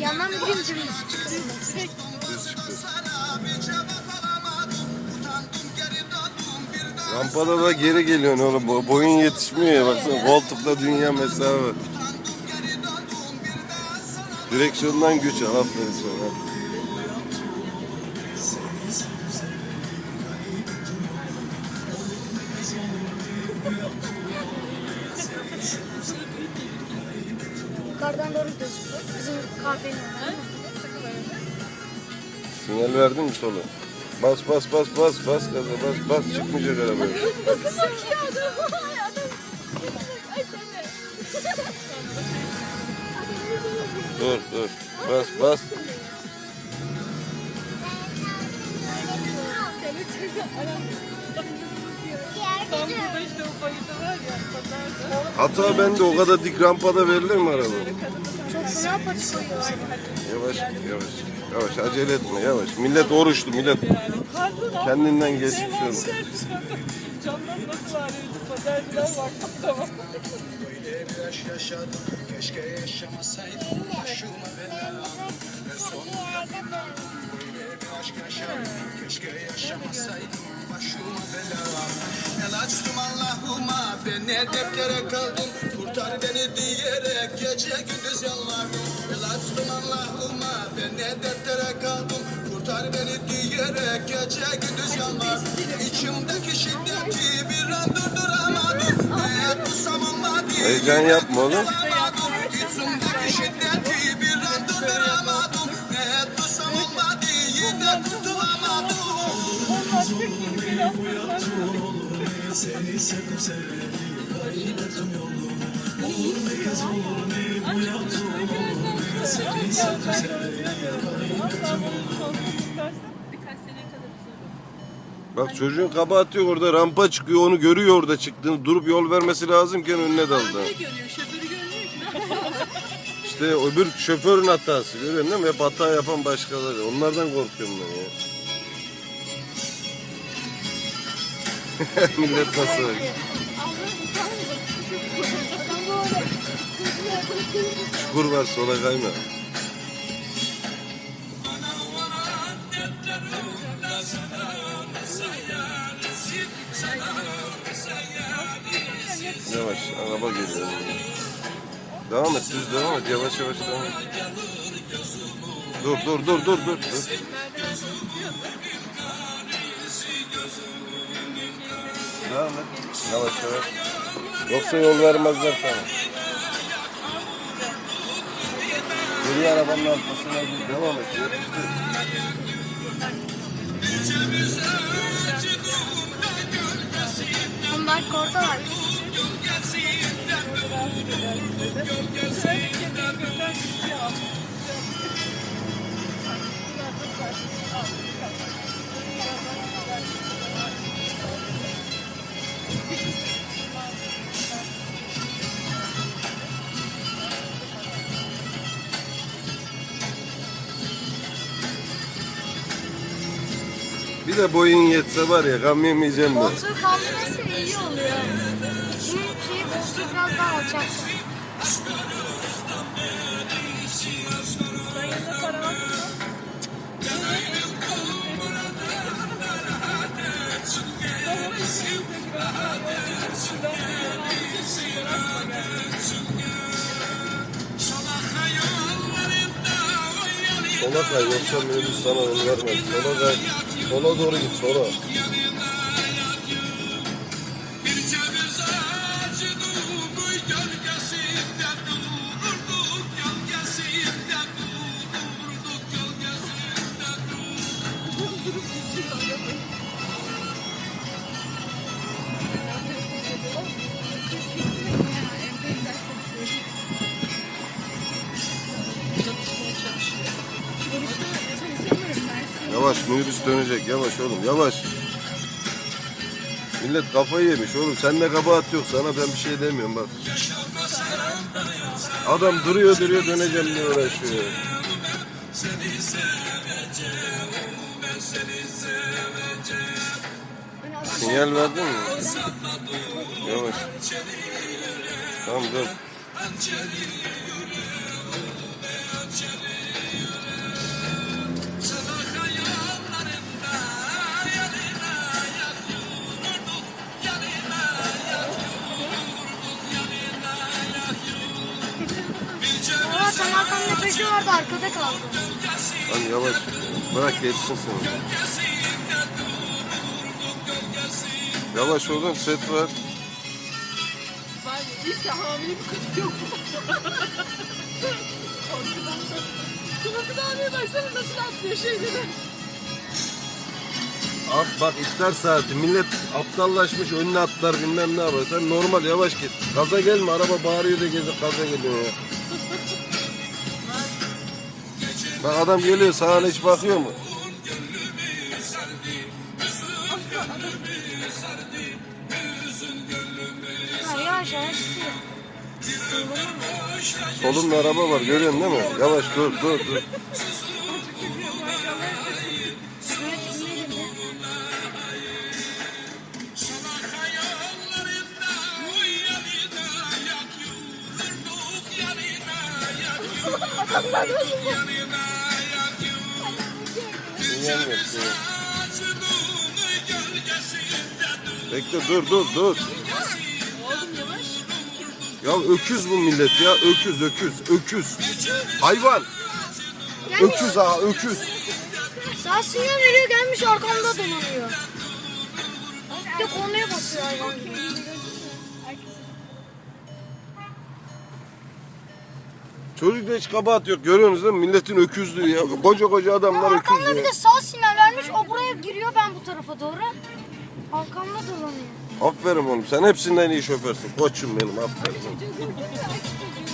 Yandan. Düz çıktı. Rampada da geri geliyorsun oğlum. Bo- Boyun yetişmiyor ya. Baksana koltukla dünya mesafe. Direksiyondan güç al. Aferin sana. Yukarıdan doğru gözüküyor. Bizim kahvenin önünde. Sinyal verdin mi sola? Bas bas bas bas bas gaza bas bas çıkmayacak araba. Dur dur bas bas. Hata bende o kadar dik rampada verilir mi araba? Çok. Yavaş yavaş yavaş acele etme yavaş. Millet oruçlu millet kendinden geçmiş olur. şey Camdan nasıl ağrıyordu pazarcılar baktım tamam. Böyle bir aşk yaşadım Keşke yaşamasaydım Başıma bela Ve sonunda Böyle bir aşk yaşadım Keşke yaşamasaydım Başıma bela. El açtım Allah'ıma. Ben ne kaldım? Kurtar beni diyerek Gece gündüz yalvardım. El açtım Allah'ıma. Ben ne kaldım? Kurtar beni diyerek Gece gündüz yalvardım. İçimdeki şiddeti Bir an durduramadım. Olmadı Heyecan yapma oğlum. Seni sevdim seveli Kaybettim yolumu Olur ne kez olur ne bu yaptım Seni sevdim seneye kadar uzar. Bak çocuğun kabahati yok orada rampa çıkıyor onu görüyor orada çıktığını durup yol vermesi lazımken önüne daldı. Ne görüyor? Şoförü görmüyor ki. İşte öbür şoförün hatası görüyorsun değil mi? Hep hata yapan başkaları. Onlardan korkuyorum ben ya. Millet nasıl? Çukur var sola kayma. Yavaş araba geliyor. Devam et düz devam et yavaş yavaş devam et. Dur dur dur dur dur. dur. Devam et. Yavaş yavaş. Yoksa yol vermezler sana. Geri arabanın arkasına gir. Devam et. Yetiştir. Bunlar kortalar. Bir de boyun yetse var ya gam yemeyeceğim ben. Koltuğu kaldırırsa iyi oluyor. Bunun şeyi koltuğu biraz daha alçak. Sola kay yoksa minibüs sana onu vermez. Sola kay. Sola doğru git sola. Yavaş minibüs dönecek yavaş oğlum yavaş. Millet kafayı yemiş oğlum. Sende kabahat yok. Sana ben bir şey demiyorum bak. Adam duruyor duruyor döneceğim diye uğraşıyor. Sinyal verdin mi? Yavaş. Tamam dur. F5'i vardı arkada kaldı. Hani yavaş. Bırak geçsin seni. Yavaş oğlum set var. Ya iyi ki hamile bir kız yok. Korkudan. Kulakın abiye baksana nasıl atlıyor şeyleri. At bak iftar saati millet aptallaşmış önüne atlar bilmem ne yapar. Sen normal yavaş git. Gaza gelme araba bağırıyor da gezip gaza geliyor ya. Bak adam geliyor sağına hiç bakıyor mu? Yavaş yavaş. Solumda araba var görüyorsun değil mi? Yavaş dur dur dur. Şuraya Bekle dur dur dur. Ya öküz bu millet ya öküz öküz öküz. Hayvan. Öküz ha öküz. Sağ sinyal veriyor gelmiş arkamda dolanıyor. Bir de kornaya basıyor hayvan gibi. Çocukta hiç kabahat yok görüyorsunuz değil mi? Milletin öküzlüğü ya. Koca koca adamlar Arkamda öküz bir ya. de sağ sinyal vermiş o buraya giriyor ben bu tarafa doğru. Arkamda dolanıyor. Aferin oğlum sen hepsinden iyi şoförsün. Koçum benim aferin.